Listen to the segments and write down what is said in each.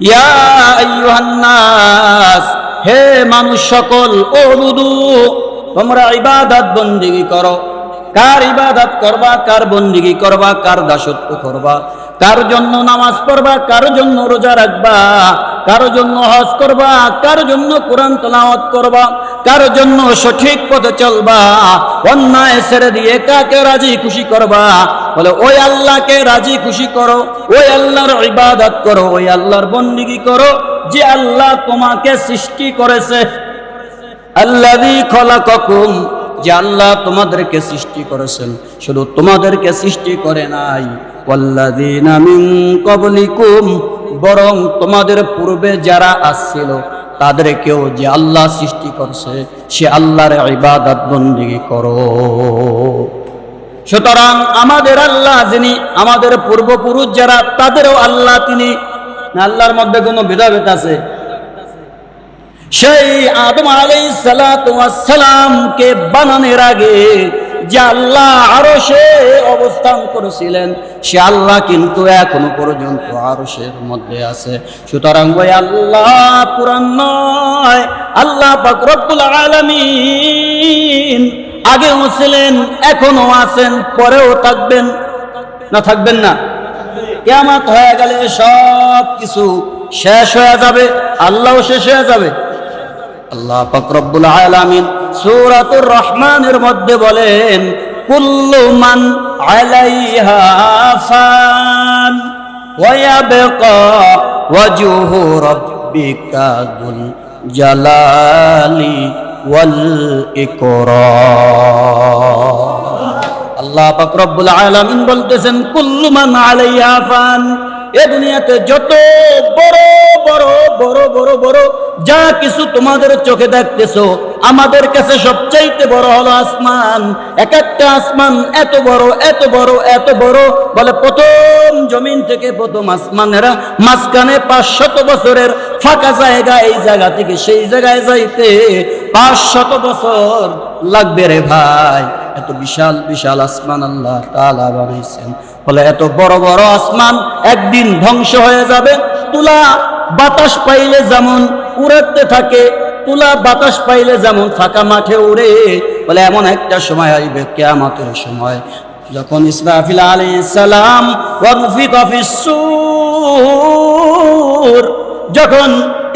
ইয়া হে মানুষ সকল করো। কার ইবাদত করবা কার বন্দিগি করবা কার দাসত্ব করবা? কার জন্য নামাজ পড়বা, কার জন্য রোজা রাখবা, কার জন্য হজ করবা, কার জন্য কোরআন তেলাওয়াত করবা, কার জন্য সঠিক পথে চলবা, অন্যায় ছেড়ে দিয়ে কাকে রাজি খুশি করবা? বলে, ওই আল্লাহকে রাজি খুশি করো, ওই আল্লাহর ইবাদত করো, ওই আল্লাহর বন্দিগি করো, যে আল্লাহ তোমাকে সৃষ্টি করেছে। আল্লাযী খলাকাকুম, যে আল্লাহ তোমাদেরকে সৃষ্টি করেছেন, শুধু তোমাদেরকে সৃষ্টি করে নাই বরং তোমাদের পূর্বে যারা আসছিল, তাদেরকেও যে আল্লাহ সৃষ্টি করছে, সে আল্লাহর ইবাদত বন্দিগি করো। সুতরাং আমাদের আল্লাহ যিনি আমাদের পূর্বপুরুষ যারা, তাদেরও আল্লাহ তিনি। আল্লাহর মধ্যে কোনো ভেদাভেদ আছে? সেই আদম আলাই সালামকে বানানোর আগে যে আল্লাহ আরও সে অবস্থান করেছিলেন, সে আল্লাহ কিন্তু এখনও পর্যন্ত আরশের মধ্যে আছে। সুতরাং ওই আল্লাহ পুরান নয়, আল্লাহ পাক রব্বুল আলামিন আগেও ছিলেন, এখনও আছেন, পরেও থাকবেন। না থাকবেন না? কেমন হয়ে গেলে সব কিছু শেষ হয়ে যাবে, আল্লাহও শেষ হয়ে যাবে। আল্লাহ ফকরবুল আলামিন সূরাতুর রহমানের মধ্যে বলেন, কুল্লু মান আলাইহা ফান ওয়া ইয়াবকা ওয়াজহু রাব্বিকা যুল জালালি ওয়াল ইকরাম। আল্লাহ পাক রব্বুল আলামিন বলতেছেন, কুল্লু মান আলাইহা এ দুনিয়াতে যত বড় বড় বড় বড় বড়। যা কিছু তোমাদের চোখে দেখতেছো, আমাদের কাছে সবচাইতে বড় হলো আসমান। এক একটা আসমান এত বড় এত বড় এত বড়। বলে প্রথম জমিন থেকে প্রথম আসমানেরা মাঝখানে পাঁচশত বছরের ফাঁকা জায়গা, এই জায়গা থেকে সেই জায়গায় যাইতে পাঁচশত বছর লাগবে রে ভাই। এত বিশাল বিশাল আসমান আল্লাহ তাআলা বানাইছেন। বলে এত বড় বড় আসমান একদিন ধ্বংস হয়ে যাবে, তুলা বাতাস পাইলে যেমন উড়াতে থাকে, তুলা বাতাস পাইলে যেমন ফাঁকা মাঠে উড়ে, বলে এমন একটা সময় আসবে, কেয়ামতের সময়। যখন ইসরাফিল আলাইহিস সালাম ফিস যখন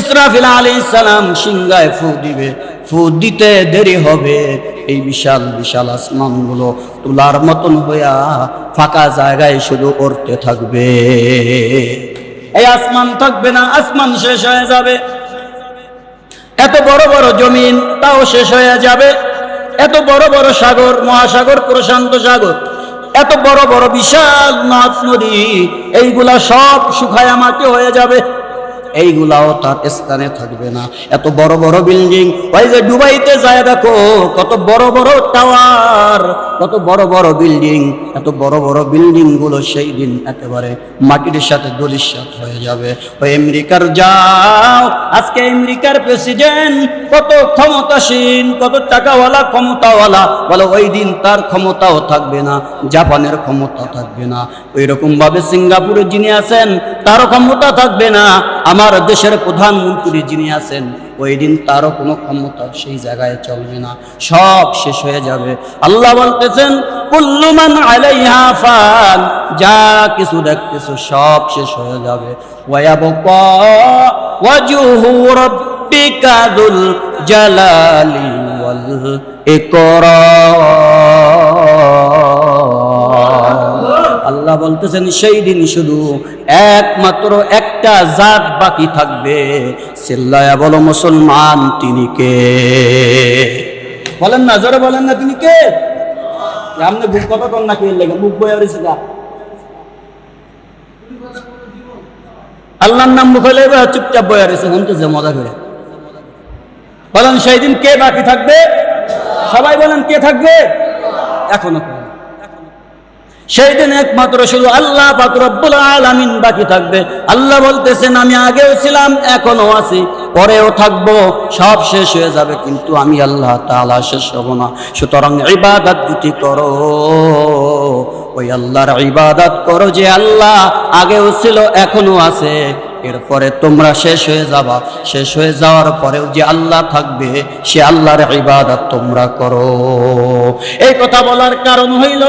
ইসরাফিল আলাইহিস সালাম সিংগায় ফু দিবে, ফু দিতে দেরি হবে, এই বিশাল বিশাল আসমানগুলো তুলার মতন হইয়া ফাঁকা জায়গায় শুধু উড়তে থাকবে। এই আসমান থাকবে না, আসমান শেষ হয়ে যাবে। এত বড় বড় জমিন, তাও শেষ হয়ে যাবে। এত বড় বড় সাগর, মহাসাগর, প্রশান্ত সাগর। এত বড় বড় বিশাল নদ, নদী, এইগুলা সব শুকায়া মাটি হয়ে যাবে। এইগুলাও তার স্থানে থাকবে না। এত বড় বড় বিল্ডিং, ওই যে দুবাইতে যায় দেখো, কত বড় বড় টাওয়ার। কত বড় বড় বিল্ডিং এত বড় বড় বিল্ডিংগুলো সেই দিন একেবারে মাটির সাথে দলিশ্বাত হয়ে যাবে। ওই আমেরিকার যাও, আজকে আমেরিকার প্রেসিডেন্ট কত ক্ষমতাসীন, কত টাকাওয়ালা, ক্ষমতাওয়ালা, বলে ওই দিন তার ক্ষমতাও থাকবে না, জাপানের ক্ষমতা থাকবে না। ওই রকম ভাবে সিঙ্গাপুরে যিনি আছেন, তারও ক্ষমতা থাকবে না, আমার দেশের প্রধানমন্ত্রী যিনি আছেন ওই দিন তারও কোনো ক্ষমতা সেই জায়গায় চলবে না। সব শেষ হয়ে যাবে। আল্লাহ বলতেছেন কুল্লুমান আলাইহা ফান যা কিছু দেখতেছো সব শেষ হয়ে যাবে। ওয়ায়াবকা ওয়াজহু রাব্বিকা যুল জালালি ওয়াল ইকরাম আল্লাহ বলতেছেন, সেই দিন শুধু একমাত্র একটা জাত বাকি থাকবে। চিল্লায়া বলো, মুসলমান তিনি কে? বলেন না, জোরে বলেন না, তিনি কে? আপনি বুক কত কম না, কে লেগে? মুখ বয়ে রয়েছে আল্লাহর নাম মুখে লেগে চুপচাপ বয়ে রয়েছে শুনতেছে মজা করে। বলেন, সেই দিন কে বাকি থাকবে? সবাই বলেন, কে থাকবে? এখনও সেই দিন একমাত্র শুধু আল্লাহ পাকুরব্বুল আলামিন বাকি থাকবে। আল্লাহ বলতেছেন, আমি আগেও ছিলাম এখনও আছি, পরেও থাকব, সব শেষ হয়ে যাবে, কিন্তু আমি আল্লাহ তাআলা শেষ হব না। সুতরাং ইবাদত যদি করো। ওই আল্লাহর ইবাদত করো যে আল্লাহ আগেও ছিল এখনও আছে। এরপরে তোমরা শেষ হয়ে যাবা। শেষ হয়ে যাওয়ার পরেও যে আল্লাহ থাকবে, সে আল্লাহর ইবাদত তোমরা করো। এই কথা বলার কারণ হইল,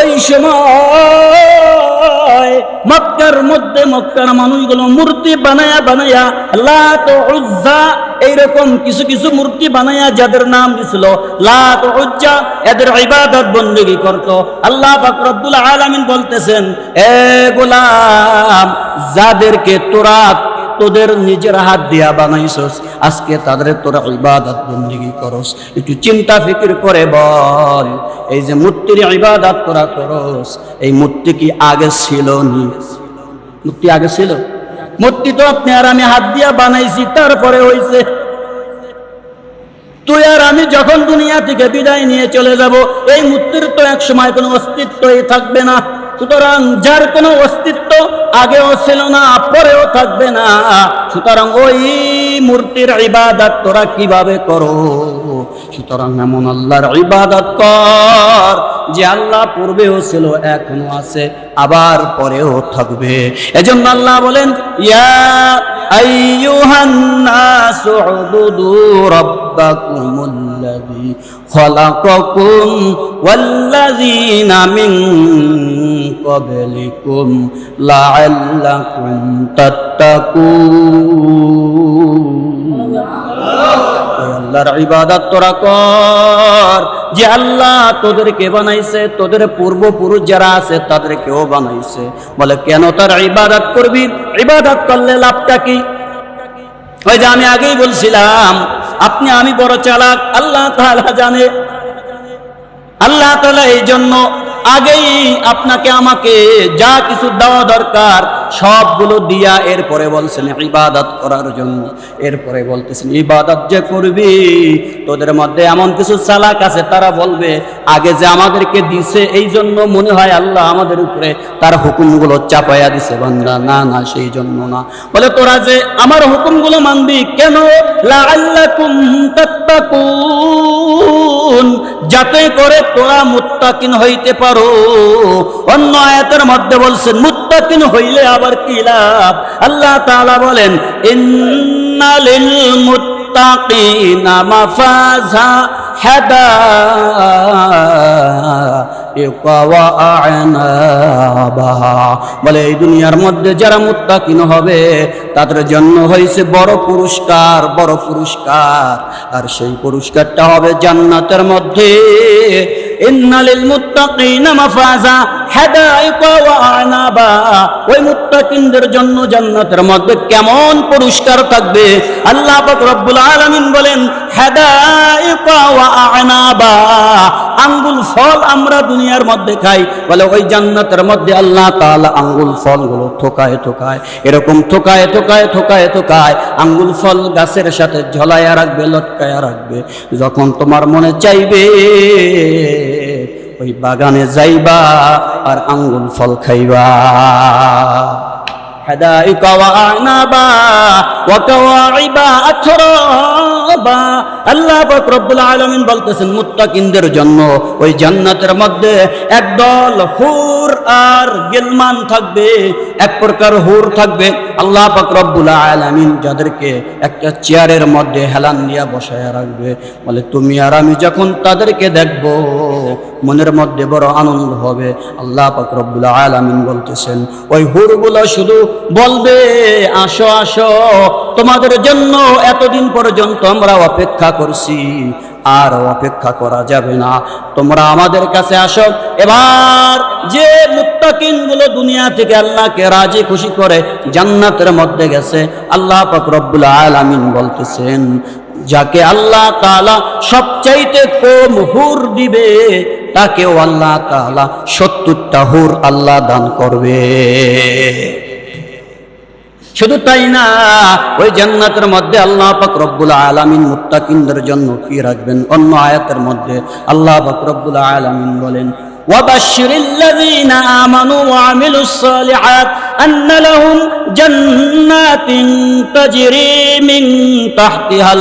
ওই সময় মক্কার মধ্যে মক্কার মানুষগুলো মূর্তি বানায়া বানায়া লাত উজ্জা এইরকম কিছু কিছু মূর্তি বানায়া যাদের নাম দিছিল লাত উজ্জা এদের ইবাদত বন্দেগি করত। আল্লাহ পাক রব্বুল আলামিন বলতেছেন, এ গোলাম, যাদেরকে তোরা তোদের নিজের হাত দিয়া বানাইছস। আজকে তাদের তোরা ইবাদত বন্দিগি করস। একটু চিন্তা ফিকির করে বল, এই যে মূর্তির ইবাদত তোরা করস, এই মূর্তি কি আগে ছিল নি? মূর্তি আগে ছিল? মূর্তি তো আপনি আর আমি হাত দিয়া বানাইছি, তারপরে হইছে। তুই আর আমি যখন দুনিয়া থেকে বিদায় নিয়ে চলে যাব, এই মূর্তির তো এক সময় কোনো অস্তিত্বই থাকবে না। সুতরাং যার কোনো অস্তিত্ব আগেও ছিল না, পরেও থাকবে না। সুতরাং ওই মূর্তির ইবাদত তোরা কীভাবে করো? সুতরাং এমন আল্লাহর ইবাদত কর, যে আল্লাহ পূর্বেও ছিল, এখনও আছে, আবার পরেও থাকবে। এজন্য আল্লাহ বলেন, ইয়া আইয়ুহান নাসু উবুদু রাব্বাকুমুল্লাযী খলাকাকুম ওয়াল্লাযীনা মিন ক্বাবলিকুম লাআল্লাকুম তাত্তাকুন ওই আল্লাহর ইবাদত তোরা কর। যে আল্লাহ তোদেরকে বানাইছে, তোদের পূর্বপুরুষ যারা আছে তাদেরকেও বানাইছে। বলে, কেন তার ইবাদত করবি? ইবাদত করলে লাভটা কি? ওই যে আমি আগেই বলছিলাম আপনি, আমি বড় চালাক, আল্লাহ তাআলা জানে। আল্লাহ তালা এই জন্য আগেই আপনাকে আমাকে যা কিছু দেওয়া দরকার সবগুলো দিয়া এরপরে বলছেন, ইবাদত করার জন্য। এরপরে বলতেছেন, ইবাদত যে করবি, তোদের মধ্যে এমন কিছু চালাক আছে, তারা বলবে, আগে যে আমাদেরকে দিছে এই জন্য মনে হয় আল্লাহ আমাদের উপরে তার হুকুমগুলো চাপাইয়া দিছে। বান্দা, না না, সেই জন্য না। বলে, তোরা যে আমার হুকুমগুলো মানবি, কেন? যাতে করে তোরা মুত্তাকিন হইতে পারো। অন্য আয়াতের মধ্যে বলছেন, মুত্তাকিন হইলে আবার কি লাভ? আল্লাহ তাআলা বলেন বলে, এই দুনিয়ার মধ্যে যারা মুত্তাকিন হবে, তাদের জন্য হয়েছে বড় পুরস্কার বড় পুরস্কার। আর সেই পুরস্কারটা হবে জান্নাতের মধ্যে। ইন্নালিল মুত্তাকিনা মাফাজা ওই মুত্তাকিনদের জন্য জান্নাতের মধ্যে কেমন পুরস্কার থাকবে? আল্লাহ রব্বুল আলামিন বলেন আঙ্গুল ফল আমরা দুনিয়ার মধ্যে খাই। বলে ওই জান্নাতের মধ্যে আল্লাহ তাআলা আঙ্গুল ফলগুলো থোকায় থোকায়, এরকম থোকায় থোকায় থোকায় থোকায় আঙ্গুল ফল গাছের সাথে ঝলায়া রাখবে লটকায়া রাখবে। যখন তোমার মনে চাইবে ওই বাগানে যাইবা আর আঙ্গুল ফল খাইবা حدائق وأعنابا وكواعب أترابا আল্লাহ পাক রব্বুল আলামিন বলতেছেন মুত্তাকিনদের জন্য ওই জান্নাতের মধ্যে একদল হুর আর গিলমান থাকবে, এক প্রকার হুর থাকবে। আল্লাহ পাক আলামিন যাদেরকে একটা চেয়ারের মধ্যে হেলান দিয়া বসায় রাখবে। বলে, তুমি আর আমি যখন তাদেরকে দেখব, মনের মধ্যে বড় আনন্দ হবে। আল্লাহ পাক আলামিন বলতেছেন, ওই হুরগুলো শুধু বলবে, আসো আসো, তোমাদের জন্য এতদিন পর্যন্ত আমরা অপেক্ষা করছি। আর অপেক্ষা করা যাবে না। তোমরা আমাদের কাছে আসো। এবার যে মুত্তাকিনগুলো দুনিয়া থেকে আল্লাহকে রাজি খুশি করে জান্নাতের মধ্যে গেছে, আল্লাহ পাক রব্বুল আলামিন বলতেছেন, যাকে আল্লাহ তাআলা সবচাইতে কম হুর দিবে, তাকেও আল্লাহ তাআলা সত্তরটা হুর আল্লাহ দান করবে। শুধু তাই না ওই জান্নাতের মধ্যে আল্লাহ পাক রব্বুল আলামিন মুত্তাকিনদের জন্য কি রাখবেন অন্য আয়াতের মধ্যে আল্লাহ পাক রব্বুল আলামিন বলেন وبشر الذين آمنوا وعملوا الصالحات أن لهم جنات تجري من تحتها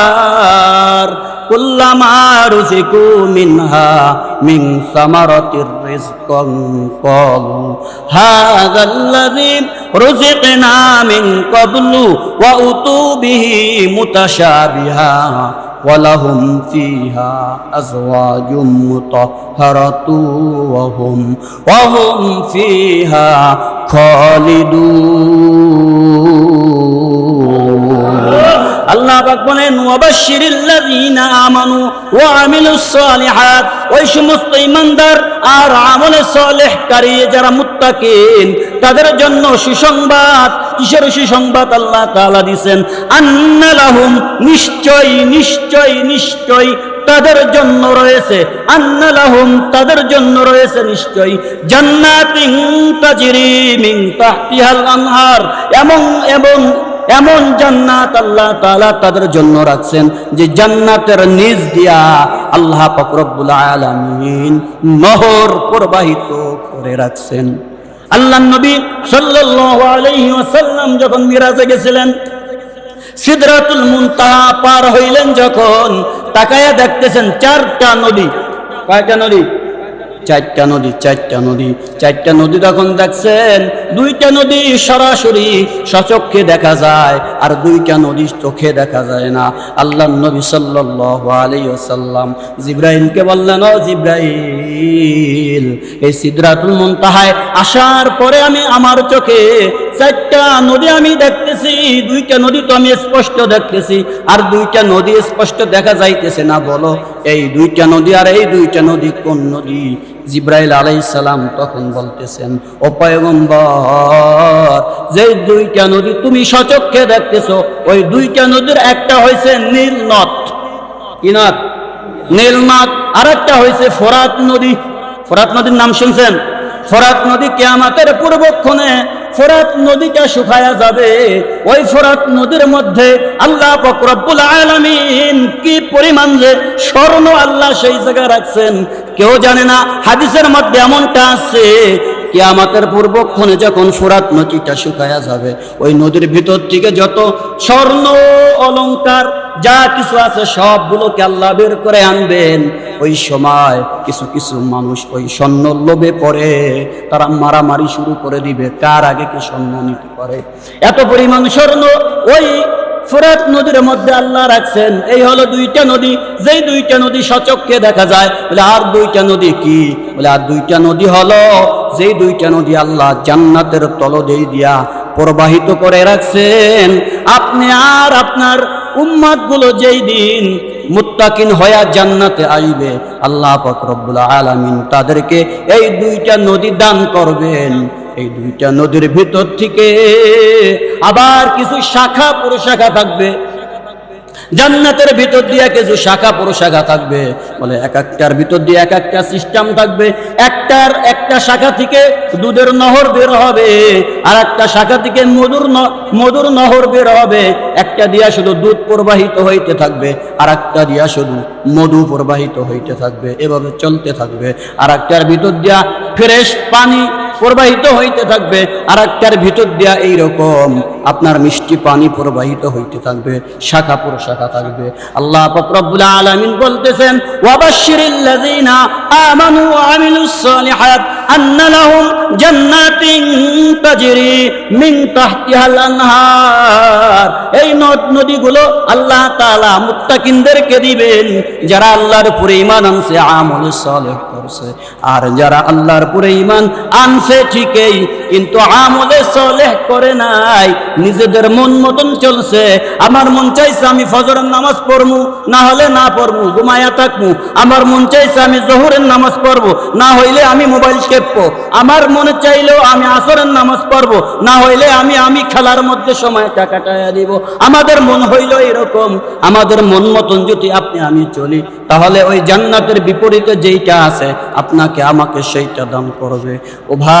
الأنهار كلما رزقوا منها من ثمرة رزقا قالوا هذا الذي رزقنا من قبل وأتوا به متشابها ولهم فيها أزواج مطهرة وهم وهم فيها خالدون আল্লাহ পাক বলেন ওয়াবাশশিরিল্লাযীনা আমানু ওয়া আমিলুস সালিহাত ওই সমস্ত ঈমানদার আর আমলে সালেহকারী যারা মুত্তাকিন তাদের জন্য সুসংবাদ। কিসের সুসংবাদ? আল্লাহ তালা দিবেন আন্না লাহুম নিশ্চয় নিশ্চয় নিশ্চয় তাদের জন্য রয়েছে। আন্না লাহুম তাদের জন্য রয়েছে নিশ্চয় জান্নাতিন তাজরি মিন তাহতিহাল আনহার। এমন এবং এমন জান্নাত আল্লাহ তালা তাদের জন্য রাখছেন যে জান্নাতের নিজ দিয়া আল্লাহ পাক রব্বুল আলামিন নহর প্রবাহিত করে রাখছেন। আল্লাহ নবী ওয়াসাল্লাম যখন মিরাজে গেছিলেন, সিদরাতুল মুনতাহা পার হইলেন যখন, তাকায়া দেখতেছেন চারটা নদী কয়টা নদী চারটা নদী চারটা নদী চারটা নদী তখন দেখছেন, দুইটা নদী সরাসরি সচক্ষে দেখা যায়, আর দুইটা নদী চোখে দেখা যায় না। আল্লাহ নবী আলাইহি ওয়াসাল্লাম বললেন, ও জিব্রাইল, এই সিদরাতুল মুনতাহায় আসার পরে আমি আমার চোখে চারটা নদী আমি দেখতেছি, দুইটা নদী তো আমি স্পষ্ট দেখতেছি, আর দুইটা নদী স্পষ্ট দেখা যাইতেছে না। বলো, এই দুইটা নদী আর এই দুইটা নদী কোন নদী? জিব্রাইল আলাইসালাম তখন বলতেছেন, ও পয়গম্বর যে দুইটা নদী তুমি সচক্ষে দেখতেছ, ওই দুইটা নদীর একটা হয়েছে নীলনদ কি নদ? নীল আর একটা হয়েছে ফোরাত নদী। ফোরাত নদীর নাম শুনছেন? ফোরাত নদী কেয়ামাতের পূর্বক্ষণে ফোরাত নদীটা শুকায়া যাবে। ওই ফোরাত নদীর মধ্যে আল্লাহ ফকরব্বুল আলামিন কি পরিমাণ যে স্বর্ণ আল্লাহ সেই জায়গায় রাখছেন, কেউ জানে না। হাদিসের মধ্যে এমনটা আছে, কিয়ামাতের পূর্বক্ষণে যখন ফোরাত নদীটা শুকায়া যাবে, ওই নদীর ভিতর থেকে যত স্বর্ণ অলংকার যা কিছু আছে সবগুলোকে আল্লাহ বের করে আনবেন। ওই সময় কিছু কিছু মানুষ ওই স্বর্ণ লোভে পড়ে। তারা মারামারি শুরু করে দিবে। কার আগে কি স্বর্ণ নিতে পারে? এত পরিমাণ স্বর্ণ ওই ফোরাত নদীর মধ্যে আল্লাহ রাখছেন। এই হলো দুইটা নদী। যেই দুইটা নদী সচককে দেখা যায়, বলে আর দুইটা নদী কি? বলে আর দুইটা নদী হলো, যেই দুইটা নদী আল্লাহ জান্নাতের তলদেই দিয়া প্রবাহিত করে রাখছেন। আপনি আর আপনার উম্মাদগুলো যেই দিন মুত্তাকিন হয়া জান্নাতে আইবে, আল্লাহ রব্বুল আলামিন তাদেরকে এই দুইটা নদী দান করবেন। এই দুইটা নদীর ভিতর থেকে আবার কিছু শাখা প্রশাখা থাকবে। জান্নাতের ভিতর দিয়ে কিছু শাখা প্রশাখা থাকবে। বলে এক একটার ভিতর দিয়ে এক একটা সিস্টেম থাকবে। একটার একটা শাখা থেকে দুধের নহর বের হবে, আর একটা শাখা থেকে মধুর মধুর নহর বের হবে। একটা দিয়া শুধু দুধ প্রবাহিত হইতে থাকবে, আর একটা দিয়া শুধু মধু প্রবাহিত হইতে থাকবে। এভাবে চলতে থাকবে। আর একটার ভিতর দিয়া ফ্রেশ পানি প্রবাহিত হইতে থাকবে আর একটার ভিতর দিয়া এইরকম আপনার মিষ্টি পানি প্রবাহিত হইতে থাকবে, শাখা প্রশাখা থাকবে। আল্লাহ রব্বুল আলামিন বলতেছেন আমানু সালিহাত জান্নাতিন তাজরি মিন তাহতিহাল আনহার। এই নদ নদীগুলো আল্লাহ তাআলা মুত্তাকিনদেরকে দিবেন, যারা আল্লাহর উপরে ঈমান আনছে আমল সালেহ করছে। আর যারা আল্লাহর উপরে ঈমান আনছে ঠিকই, কিন্তু আমলে সলেহ করে নাই, নিজেদের মন মতন চলছে। আমার মন চাইছে আমি ফজরের নামাজ পড়মু না হলে না পড়মু ঘুমায়া থাকমু আমার মন চাইছে আমি জহুরের নামাজ পড়ব, না হইলে আমি মোবাইল টেপবো আমার মনে চাইলেও আমি আসরের নামাজ পড়ব, না হইলে আমি আমি খেলার মধ্যে সময়টা কাটাইয়া দিব। আমাদের মন হইল এরকম, আমাদের মন মতন যদি আপনি, আমি চলি, তাহলে ওই জান্নাতের বিপরীতে যেইটা আছে, আপনাকে, আমাকে সেইটা দান করবে। ও ভাই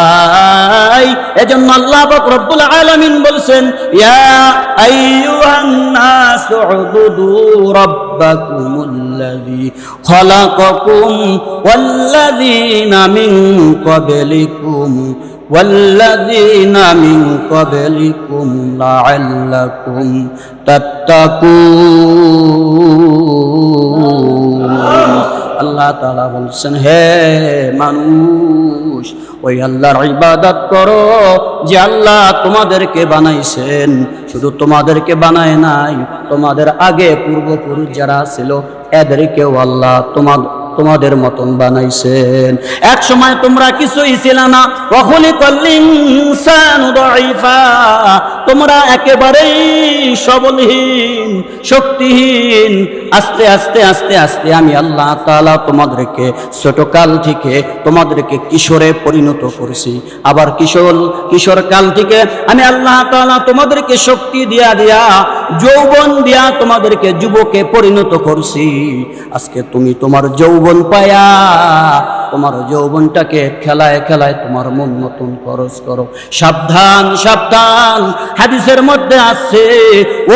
এজন্য আল্লাহ পাক রব্বুল আলামিন বলছেন ইয়া আইয়ুহান নাস উবুদু রাব্ব ربكم الذي خلقكم والذين من قبلكم والذين من قبلكم لعلكم تتقون আল্লাহ তালা বলছেন, হে মানুষ, ওই আল্লাহর ইবাদত করো যে আল্লাহ তোমাদেরকে বানাইছেন। শুধু তোমাদেরকে বানায় নাই, তোমাদের আগে পূর্বপুরুষ যারা ছিল, এদেরকেও আল্লাহ তোমার তোমাদের মতন বানাইছেন। এক সময় তোমরা কিছুই ছিল না। কখনই তোমরা একেবারেই সবলহীন, শক্তিহীন। আস্তে আস্তে আস্তে আস্তে আমি আল্লাহ তাআলা তোমাদেরকে ছোটকাল থেকে তোমাদেরকে কিশোরে পরিণত করেছি। আবার কিশোর কিশোর কাল থেকে আমি আল্লাহ তাআলা তোমাদেরকে শক্তি দিয়া দিয়া, যৌবন দিয়া তোমাদেরকে যুবকে পরিণত করছি। আজকে তুমি তোমার যৌবন পায়া, তোমার যৌবনটাকে খেলায় খেলায় তোমার মন নতুন খরচ করো। সাবধান সাবধান, হাদিসের মধ্যে আছে,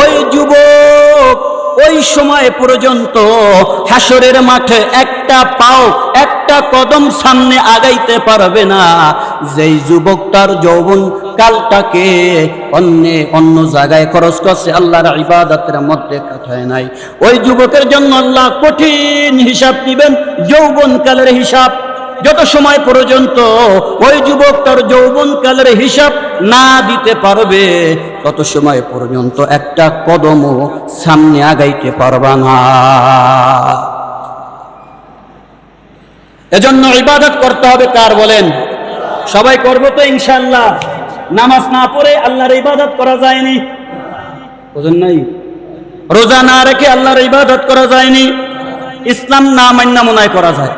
ওই যুবক ওই সময় পর্যন্ত হাসরের মাঠে একটা পাও একটা কদম সামনে আগাইতে পারবে না। যেই যুবক তার যৌবন কালটাকে অন্য অন্য জায়গায় খরচ করছে, আল্লাহর ইবাদতের মধ্যে কাটায় নাই। ওই যুবকের জন্য আল্লাহ কঠিন হিসাব দিবেন, যৌবন কালের হিসাব যত সময় পর্যন্ত ওই যুবক তার যৌবন কালের হিসাব না দিতে পারবে, তত সময় পর্যন্ত একটা কদমও সামনে আগাইতে পারবা না। এজন্য ইবাদত করতে হবে কার বলেন? সবাই করব তো ইনশাল্লাহ নামাজ না পড়ে আল্লাহর ইবাদত করা যায়নি। বুঝেন নাই? রোজা না রেখে আল্লাহর ইবাদত করা যায়নি। ইসলাম না মান্য মনায় করা যায়।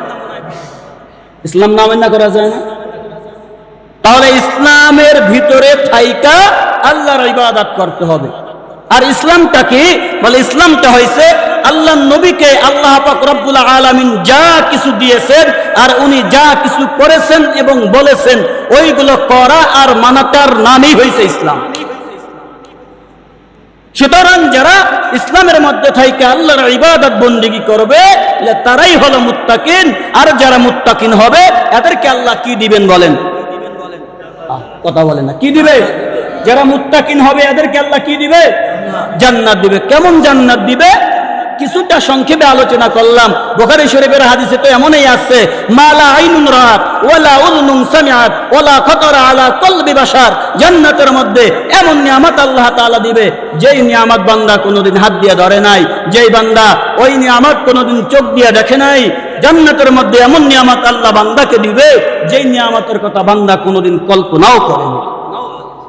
ইসলাম না মান্য করা যায় না? তাহলে ইসলামের ভিতরে থাইকা আল্লাহর ইবাদত করতে হবে। আর ইসলামটা কি? বলে, ইসলামটা হয়েছে আল্লাহ নবীকে আল্লাহ পাক রব্বুল আলামিন যা কিছু দিয়েছেন আর উনি যা কিছু করেছেন এবং বলেছেন, ওইগুলো করা আর মানাটার নামই হয়েছে ইসলাম। সুতরাং যারা ইসলামের মধ্যে থেকে আল্লাহর ইবাদত বন্দিগি করবে তারাই হলো মুত্তাকিন। আর যারা মুত্তাকিন হবে এদেরকে আল্লাহ কি দিবেন বলেন? কথা বলেন না। কি দিবে? যারা মুত্তাকিন হবে এদেরকে আল্লাহ কি দিবে? জান্নাত দিবে। কেমন জান্নাত দিবে? কিছুটা সংক্ষেপে আলোচনা করলাম। বোখারি শরীফের হাদিসে তো এমনই আছে মালা আইনুন রাত ওয়ালা উযনুন সামিআত ওয়ালা খাতারা আলা কলবি বাশার। জান্নাতের মধ্যে এমন নিয়ামত আল্লাহ তাআলা দিবে, যেই নিয়ামত বান্দা কোনোদিন হাত দিয়ে ধরে নাই, যেই বান্দা ওই নিয়ামত কোনোদিন চোখ দিয়ে দেখে নাই। জান্নাতের মধ্যে এমন নিয়ামত আল্লাহ বান্দাকে দিবে, যেই নিয়ামতের কথা বান্দা কোনোদিন কল্পনাও করেনি